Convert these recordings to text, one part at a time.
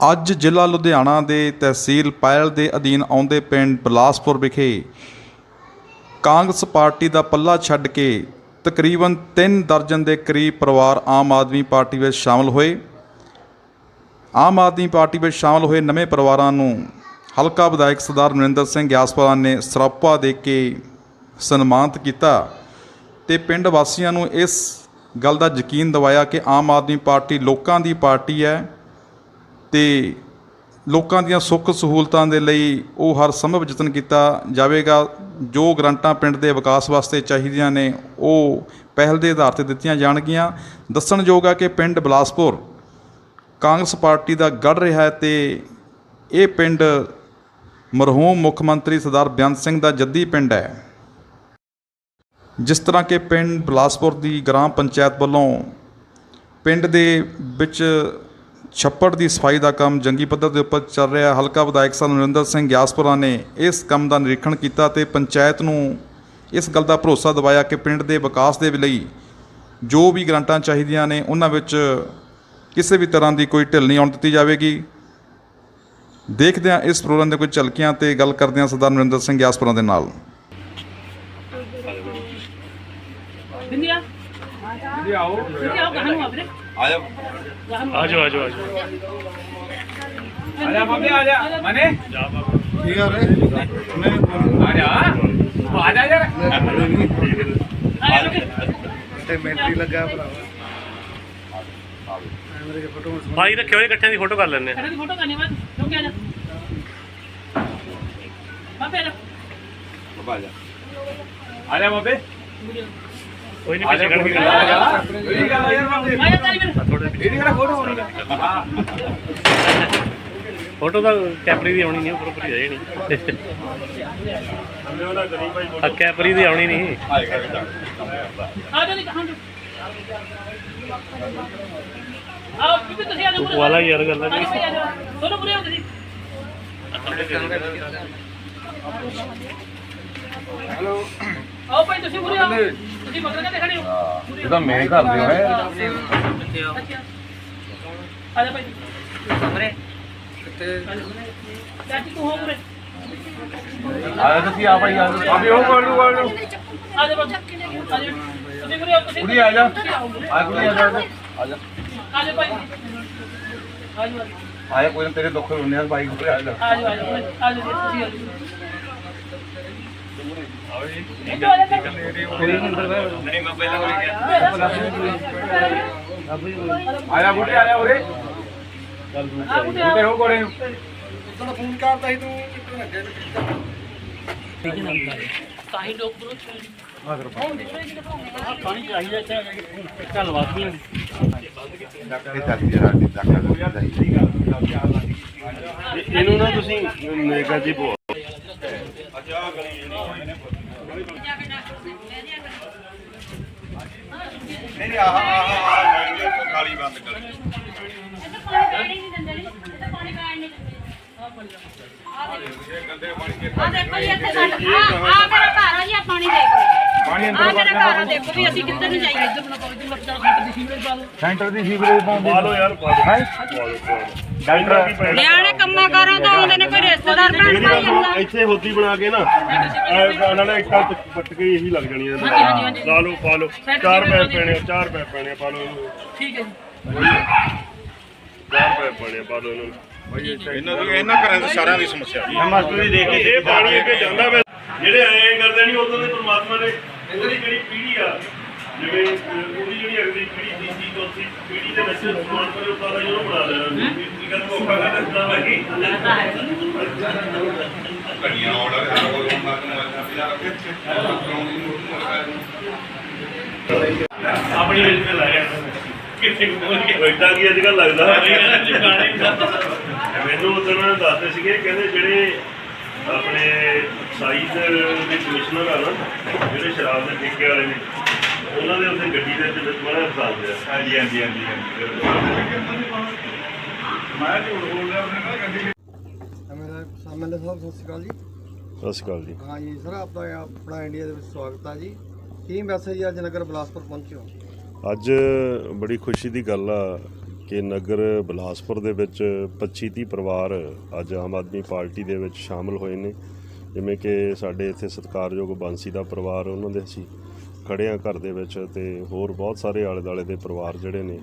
ਅੱਜ ਜ਼ਿਲ੍ਹਾ ਲੁਧਿਆਣਾ ਦੇ ਤਹਿਸੀਲ ਪਾਇਲ ਦੇ ਅਧੀਨ ਆਉਂਦੇ ਪਿੰਡ ਬਲਾਸਪੁਰ ਵਿਖੇ ਕਾਂਗਰਸ ਪਾਰਟੀ ਦਾ ਪੱਲਾ ਛੱਡ ਕੇ ਤਕਰੀਬਨ 3 ਦਰਜਨ ਦੇ ਕਰੀਬ ਪਰਿਵਾਰ ਆਮ ਆਦਮੀ ਪਾਰਟੀ ਵਿੱਚ ਸ਼ਾਮਲ ਹੋਏ। ਆਮ ਆਦਮੀ ਪਾਰਟੀ ਵਿੱਚ ਸ਼ਾਮਲ ਹੋਏ ਨਵੇਂ ਪਰਿਵਾਰਾਂ ਨੂੰ ਹਲਕਾ ਵਿਧਾਇਕ ਸਰਦਾਰ ਮਨਿੰਦਰ ਸਿੰਘ ਗਿਆਸਪੁਰਾ ਨੇ ਸਰਪਾ ਦੇ ਕੇ ਸਨਮਾਨਿਤ ਕੀਤਾ ਤੇ ਪਿੰਡ ਵਾਸੀਆਂ ਨੂੰ ਇਸ ਗੱਲ ਦਾ ਯਕੀਨ ਦਿਵਾਇਆ ਕਿ ਆਮ ਆਦਮੀ ਪਾਰਟੀ ਲੋਕਾਂ ਦੀ ਪਾਰਟੀ ਹੈ। ਅਤੇ ਲੋਕਾਂ ਦੀਆਂ ਸੁੱਖ ਸਹੂਲਤਾਂ ਦੇ ਲਈ ਉਹ ਹਰ ਸੰਭਵ ਯਤਨ ਕੀਤਾ ਜਾਵੇਗਾ। ਜੋ ਗਰੰਟਾਂ ਪਿੰਡ ਦੇ ਵਿਕਾਸ ਵਾਸਤੇ ਚਾਹੀਦੀਆਂ ਨੇ, ਉਹ ਪਹਿਲ ਦੇ ਆਧਾਰ ਤੇ ਦਿੱਤੀਆਂ ਜਾਣਗੀਆਂ। ਦੱਸਣਯੋਗ ਆ ਕਿ ਪਿੰਡ ਬਲਾਸਪੁਰ ਕਾਂਗਰਸ ਪਾਰਟੀ ਦਾ ਗੜ ਰਿਹਾ ਹੈ ਤੇ ਇਹ ਪਿੰਡ ਮਰਹੂਮ ਮੁੱਖ ਮੰਤਰੀ ਸਰਦਾਰ ਬੇਅੰਤ ਸਿੰਘ ਦਾ ਜੱਦੀ ਪਿੰਡ ਹੈ। ਜਿਸ ਤਰ੍ਹਾਂ ਕਿ ਪਿੰਡ ਬਲਾਸਪੁਰ ਦੀ ਗ੍ਰਾਮ ਪੰਚਾਇਤ ਵੱਲੋਂ ਪਿੰਡ ਦੇ ਵਿੱਚ ਛੱਪੜ ਦੀ ਸਫ਼ਾਈ ਦਾ ਕੰਮ ਜੰਗੀ ਪੱਧਰ ਦੇ ਉੱਪਰ ਚੱਲ ਰਿਹਾ। ਹਲਕਾ ਵਿਧਾਇਕ ਸਾਹਿਬ ਨਰਿੰਦਰ ਸਿੰਘ ਗਿਆਸਪੁਰਾ ਨੇ ਇਸ ਕੰਮ ਦਾ ਨਿਰੀਖਣ ਕੀਤਾ ਤੇ ਪੰਚਾਇਤ ਨੂੰ ਇਸ ਗੱਲ ਦਾ ਭਰੋਸਾ ਦਿਵਾਇਆ ਕਿ ਪਿੰਡ ਦੇ ਵਿਕਾਸ ਦੇ ਲਈ ਜੋ ਵੀ ਗ੍ਰਾਂਟਾਂ ਚਾਹੀਦੀਆਂ ਨੇ, ਉਹਨਾਂ ਵਿੱਚ ਕਿਸੇ ਵੀ ਤਰ੍ਹਾਂ ਦੀ ਕੋਈ ਢਿੱਲ ਨਹੀਂ ਆਉਣ ਦਿੱਤੀ ਜਾਵੇਗੀ। ਦੇਖਦੇ ਹਾਂ ਇਸ ਪ੍ਰੋਗਰਾਮ ਦੇ ਕੋਈ ਝਲਕੀਆਂ ਤੇ ਗੱਲ ਕਰਦੇ ਹਾਂ ਸਰਦਾਰ ਨਰਿੰਦਰ ਸਿੰਘ ਗਿਆਸਪੁਰਾ ਦੇ ਨਾਲ। ਬਿੰਦਿਆ। ਜੀ ਆਓ। ਬਿੰਦਿਆ ਕਹਾਂ ਨੂੰ ਆਪਣੇ ਆ ਜਾ ਆ ਜਾਓ ਆ ਜਾਓ ਆ ਜਾਓ ਆ ਜਾ ਮੰਮੀ ਆ ਜਾ ਮਨੇ? ਠੀਕ ਆ ਰੇ ਮੈਂ ਆ ਜਾ ਆ ਜਾ ਯਾਰ। ਆ ਜਾ ਤੇ ਮੈਂਟਰੀ ਲੱਗਾ ਮਸ ਭਾਈ ਰੱਖਿਓ ਇਕੱਠਿਆਂ ਦੀ ਫੋਟੋ ਕਰ ਲੈਣੇ ਖੜੇ ਦੀ ਫੋਟੋ ਕਰਨੀ ਬਾਤ ਰੁਕ ਜਾ ਬਾਪੇ ਜਾ। ਆ ਜਾ। ਆ ਜਾ। ਮੰਮੀ ਕੋਈ ਨਹੀਂ ਆ ਜਾ ਪਿੱਛੇ ਕੋਈ ਕਰ ਗੱਲ ਆ ਇਹ ਗੱਲ ਆ ਯਾਰ ਮੰਮੀ ਆ ਜਾ ਤਾਰੀ ਵੀਰ ਇਹਦੀ ਕਿਹੜਾ ਫੋਟੋ ਹੋਣੀ ਹਾਂ ਫੋਟੋ ਤਾਂ ਕੈਪਰੀ ਦੀ ਆਉਣੀ ਨਹੀਂ ਉੱਪਰ ਉੱਪਰ ਹੀ ਜਾਣੀ। ਆ ਕੈਪਰੀ ਦੀ ਆਉਣੀ ਨਹੀਂ। ਆ ਜਾ ਨਹੀਂ ਕਹਾਂ ਆਓ ਬੀਬੀ ਤੁਸੀਂ ਆ ਜਾਓ ਵਾਲਾ ਯਾਰ ਗੱਲ ਆ। ਦੋਨੋਂ ਪੂਰੇ ਹੋ ਤੁਸੀਂ ਹੈਲੋ। ਆਓ ਭਾਈ ਤੁਸੀਂ ਪੂਰੇ ਆਓ। ਤੁਸੀਂ ਮਗਰ ਕਿੱਥੇ ਖੜੇ ਹੋ। ਇਹ ਤਾਂ ਮੇਰੇ ਘਰ ਦੇ ਹੋਏ ਅੱਛਾ। ਆ ਜਾ ਭਾਈ। ਕਮਰੇ ਚਾਚੀ ਤੂੰ ਹੋ ਪੂਰੇ ਆ ਜਾ ਤੁਸੀਂ ਆ ਭਾਈ ਆ। ਜਾ ਅਭੀ ਹੋ ਕੋਲ ਨੂੰ ਕੋਲ ਨੂੰ ਆ ਜਾ ਬਾਬੂ ਆ ਜਾ। ਤੁਸੀਂ ਪੂਰੇ ਆਓ ਤੁਸੀਂ ਕੁੜੀ ਆ ਜਾ। ਆ ਕੁੜੀ ਆ ਜਾ ਆ ਜਾ। ਆ ਜਾ। ਭਾਈ। ਆ ਜਾ ਆ ਜਾ। ਕੋਈ ਨਾ ਤੇਰੇ ਦੁੱਖ ਹੁੰਦੇ ਆ ਆ ਜਾ। ਆ ਜਾ ਆ ਜਾ। ਆ ਜਾ ਤੁਸੀਂ ਆ ਜਾ ਇਹ ਤਾਂ ਆ ਜਾ ਨਹੀਂ ਮੈਂ ਪਹਿਲਾਂ ਹੋ ਆ ਜਾ ਬੁੱਢੇ ਆ ਜਾ ਉਰੇ। ਆ ਬੁੱਢੇ ਤੇ ਹੋ ਕੋਲੇ ਨੂੰ। ਤੈਨੂੰ ਫੋਨ ਕਰਦਾ ਸੀ ਤੂੰ ਕਿੱਥੇ ਲੱਗੇ ਲੋਕ ਬਰੋ ਇਹਨੂੰ ਨਾ ਤੁਸੀਂ ਮੇਗਾ ਜੀ ਬੋ ਨਹੀਂ ਨਹੀਂ ਆਹ ਆਹ ਆਹ ਗਾਲੀ ਬੰਦ ਕਰ ਪਾਣੀ ਪੈਣ ਹੀ ਨਹੀਂ ਦਿੰਦੇ ਜੀ ਇੱਥੇ ਪਾਣੀ ਪੈਣ ਨਹੀਂ ਦਿੰਦੇ ਆ ਦੇਖੋ ਜੀ, ਇੱਥੇ ਆ ਆ ਮੇਰਾ ਘਰ ਆ ਜੀ ਆ ਪਾਣੀ ਦੇਖ ਲਓ ਪਾਣੀ ਆ ਮੇਰਾ ਘਰ ਆ ਦੇਖੋ ਵੀ ਅਸੀਂ ਕਿੱਧਰ ਨੂੰ ਜਾਈਏ। ਇੱਧਰ ਨੂੰ ਕੋਈ ਜਿੰਨਾ ਚਾਹ ਖੱਟ ਦੀ ਸੀਵਰੇਜ ਪਾ ਲਓ। ਸੈਂਟਰ ਦੀ ਸੀਵਰੇਜ ਪਾਉਂਦੇ ਪਾ ਲਓ ਯਾਰ ਪਾ ਲਓ ਡਾਕਟਰ ਨਿਆਣੇ ਕੰਮਾਂ ਕਾਰਾਂ ਤੋਂ ਆਉਂਦੇ ਨੇ ਕੋਈ ਰਿਸ਼ਤੇਦਾਰ ਭੈਣ ਭਾਈ ਆਉਂਦਾ ਇੱਥੇ ਹੋਦੀ ਬਣਾ ਕੇ ਨਾ ਇਹ ਨਾਲ ਇੱਟਾਂ ਤੇ ਪੱਟ ਕੇ ਇਹੀ ਲੱਗ ਜਾਣੀ ਹਾਂਜੀ, ਹਾਂਜੀ, ਹਾਂਜੀ। ਲਾ ਲਓ ਪਾ ਲਓ। ਚਾਰ ਪੈ ਪੈਣੇ ਆ, ਚਾਰ ਪੈ ਪੈਣੇ ਪਾ ਲਓ ਇਹਨੂੰ। ਠੀਕ ਹੈ ਜੀ। ਚਾਰ ਪੈ ਪੈਣੇ ਪਾ ਲਓ ਇਹਨੂੰ। ਇਹਨਾਂ ਦੀ ਇਹਨਾਂ ਘਰਾਂ ਦੀ ਸਾਰਿਆਂ ਦੀ ਸਮੱਸਿਆ। ਜੀ ਮਾਸਟਰ ਜੀ ਦੇਖ ਕੇ ਇਹ ਪਾਣੀ ਅੱਗੇ ਜਾਂਦਾ ਵੇ। ਜਿਹੜੇ ਐਂ ਕਰਦੇ ਨਹੀਂ ਉਦੋਂ ਦੇ ਪਰਮਾਤਮਾ ਨੇ ਉਹਦੀ ਜਿਹੜੀ ਪੀੜ੍ਹੀ ਆ ਜਿਵੇਂ ਉਹਦੀ ਜਿਹੜੀ ਅਗਲੀ ਪੀੜ੍ਹੀ ਤੀਜੀ ਚੌਥੀ ਪੀੜ੍ਹੀ ਦੇ ਵਿੱਚ ਸਮਾਨ ਪਰ ਉਤਾਰ ਦਾ ਜਿਹਨੂੰ ਬਣਾ ਲੈਣਾ ਕੀ ਗੱਲ ਔਖਾ ਕਰ ਦਿੱਤਾ ਵਾ ਕੀ ਕੜੀਆਂ ਆਰਡਰ ਹੈ ਕੋਲ ਉਹਨਾਂ ਨੂੰ ਆਪਣੀ ਵਿੱਚ ਤੇ ਲਾਇਆ। ਕਿੱਥੇ ਪਹੁੰਚ ਕੇ ਬੈਠਾ ਕੀ ਅੱਜ ਕੱਲ ਲੱਗਦਾ? ਮੈਨੂੰ ਉਹਨਾਂ ਨੇ ਦੱਸਦੇ ਸੀਗੇ ਕਹਿੰਦੇ ਜਿਹੜੇ ਆਪਣੇ ਸਾਈਜ਼ ਦੇ ਕਮਿਸ਼ਨਰ ਆ ਨਾ ਜਿਹੜੇ ਸ਼ਰਾਬ ਦੇ ਠੇਕੇ ਵਾਲੇ ਨੇ ਉਹਨਾਂ ਦੇ ਉੱਤੇ ਗੱਡੀ ਦੇ ਵਿੱਚ ਬੜਾ ਹਸਪਤਾਲ ਪਿਆ ਹਾਂਜੀ ਹਾਂਜੀ ਹਾਂਜੀ ਮੈਂ ਝੂਠ ਬੋਲ ਰਿਹਾ ਆਪਣੇ ਨਾਲ ਗੱਡੀ ਮੇਰਾ ਸਾਹਮਣੇ ਸਾਹਿਬ ਸਤਿ ਸ਼੍ਰੀ ਅਕਾਲ ਜੀ। ਸਤਿ ਸ਼੍ਰੀ ਅਕਾਲ ਜੀ। ਹਾਂ ਜੀ ਸਰ ਆਪਦਾ ਆਪਣਾ ਇੰਡੀਆ ਦੇ ਵਿੱਚ ਸਵਾਗਤ ਆ ਜੀ। ਕੀ ਮੈਸੇਜ ਅੱਜ ਨਗਰ ਬਲਾਸਪੁਰ ਪਹੁੰਚੇ ਹੋ? ਅੱਜ ਬੜੀ ਖੁਸ਼ੀ ਦੀ ਗੱਲ ਆ ਕਿ ਨਗਰ ਬਿਲਾਸਪੁਰ ਦੇ ਵਿੱਚ 25 30 ਪਰਿਵਾਰ ਅੱਜ ਆਮ ਆਦਮੀ ਪਾਰਟੀ ਦੇ ਵਿੱਚ ਸ਼ਾਮਲ ਹੋਏ ਨੇ। ਜਿਵੇਂ ਕਿ ਸਾਡੇ ਇੱਥੇ ਸਤਿਕਾਰਯੋਗ ਬਾਂਸੀ ਦਾ ਪਰਿਵਾਰ ਉਹਨਾਂ ਦੇ ਅਸੀਂ ਖੜੇ ਹਾਂ ਘਰ ਦੇ ਵਿੱਚ ਤੇ ਹੋਰ ਬਹੁਤ ਸਾਰੇ ਆਲੇ ਦੁਆਲੇ ਦੇ ਪਰਿਵਾਰ ਜਿਹੜੇ ਨੇ,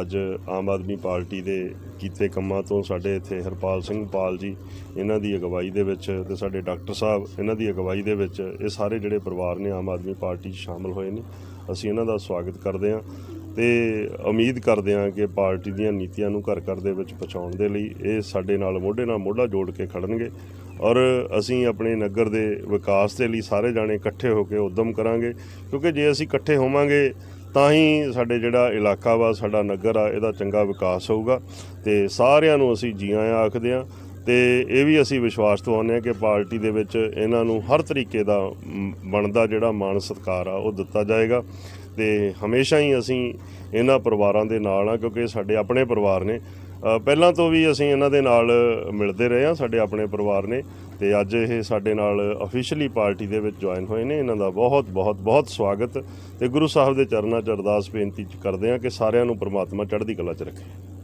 ਅੱਜ ਆਮ ਆਦਮੀ ਪਾਰਟੀ ਦੇ ਕੀਤੇ ਕੰਮਾਂ ਤੋਂ ਸਾਡੇ ਇੱਥੇ ਹਰਪਾਲ ਸਿੰਘ ਪਾਲ ਜੀ, ਇਹਨਾਂ ਦੀ ਅਗਵਾਈ ਦੇ ਵਿੱਚ ਤੇ ਸਾਡੇ ਡਾਕਟਰ ਸਾਹਿਬ, ਇਹਨਾਂ ਦੀ ਅਗਵਾਈ ਦੇ ਵਿੱਚ ਇਹ ਸਾਰੇ ਜਿਹੜੇ ਪਰਿਵਾਰ ਨੇ ਆਮ ਆਦਮੀ ਪਾਰਟੀ 'ਚ ਸ਼ਾਮਲ ਹੋਏ ਨੇ। ਅਸੀਂ ਇਹਨਾਂ ਦਾ ਸਵਾਗਤ ਕਰਦੇ ਹਾਂ। ਤੇ ਉਮੀਦ ਕਰਦੇ ਹਾਂ ਕਿ ਪਾਰਟੀ ਦੀਆਂ ਨੀਤੀਆਂ ਨੂੰ ਘਰ ਘਰ ਦੇ ਵਿੱਚ ਪਹੁੰਚਾਉਣ ਦੇ ਲਈ ਇਹ ਸਾਡੇ ਨਾਲ ਮੋਢੇ ਨਾਲ ਮੋਢਾ ਜੋੜ ਕੇ ਖੜਨਗੇ ਔਰ ਅਸੀਂ ਆਪਣੇ ਨਗਰ ਦੇ ਵਿਕਾਸ ਦੇ ਲਈ ਸਾਰੇ ਜਾਣੇ ਇਕੱਠੇ ਹੋ ਕੇ ਉਦਮ ਕਰਾਂਗੇ ਕਿਉਂਕਿ ਜੇ ਅਸੀਂ ਇਕੱਠੇ ਹੋਵਾਂਗੇ ਤਾਂ ਹੀ ਸਾਡੇ ਜਿਹੜਾ ਇਲਾਕਾ ਵਾ, ਸਾਡਾ ਨਗਰ ਆ, ਇਹਦਾ ਚੰਗਾ ਵਿਕਾਸ ਹੋਊਗਾ ਤੇ ਸਾਰਿਆਂ ਨੂੰ ਅਸੀਂ ਜੀ ਆਇਆਂ ਆਖਦੇ ਹਾਂ ਤੇ ਇਹ ਵੀ ਅਸੀਂ ਵਿਸ਼ਵਾਸ ਦਿਵਾਉਂਦੇ ਹਾਂ ਕਿ ਪਾਰਟੀ ਦੇ ਵਿੱਚ ਇਹਨਾਂ ਨੂੰ ਹਰ ਤਰੀਕੇ ਦਾ ਬਣਦਾ ਜਿਹੜਾ ਮਾਣ ਸਤਿਕਾਰ ਆ, ਉਹ ਦਿੱਤਾ ਜਾਏਗਾ। ਤੇ ਹਮੇਸ਼ਾ ਹੀ ਅਸੀਂ ਇਹਨਾਂ ਪਰਿਵਾਰਾਂ ਦੇ ਨਾਲ ਆ ਕਿਉਂਕਿ ਸਾਡੇ ਆਪਣੇ ਪਰਿਵਾਰ ਨੇ। ਪਹਿਲਾਂ ਤੋਂ ਵੀ ਅਸੀਂ ਇਹਨਾਂ ਦੇ ਨਾਲ ਮਿਲਦੇ ਰਹੇ ਹਾਂ, ਸਾਡੇ ਆਪਣੇ ਪਰਿਵਾਰ ਨੇ। ਤੇ ਅੱਜ ਇਹ ਸਾਡੇ ਨਾਲ ਅਫੀਸ਼ੀਅਲੀ ਪਾਰਟੀ ਦੇ ਵਿੱਚ ਜੁਆਇਨ ਹੋਏ ਨੇ। ਇਹਨਾਂ ਦਾ ਬਹੁਤ ਬਹੁਤ ਬਹੁਤ ਸਵਾਗਤ। ਤੇ ਗੁਰੂ ਸਾਹਿਬ ਦੇ ਚਰਨਾਂ 'ਚ ਅਰਦਾਸ ਬੇਨਤੀ ਕਰਦੇ ਹਾਂ ਕਿ ਸਾਰਿਆਂ ਨੂੰ ਪ੍ਰਮਾਤਮਾ ਚੜ੍ਹਦੀ ਕਲਾ 'ਚ ਰੱਖੇ।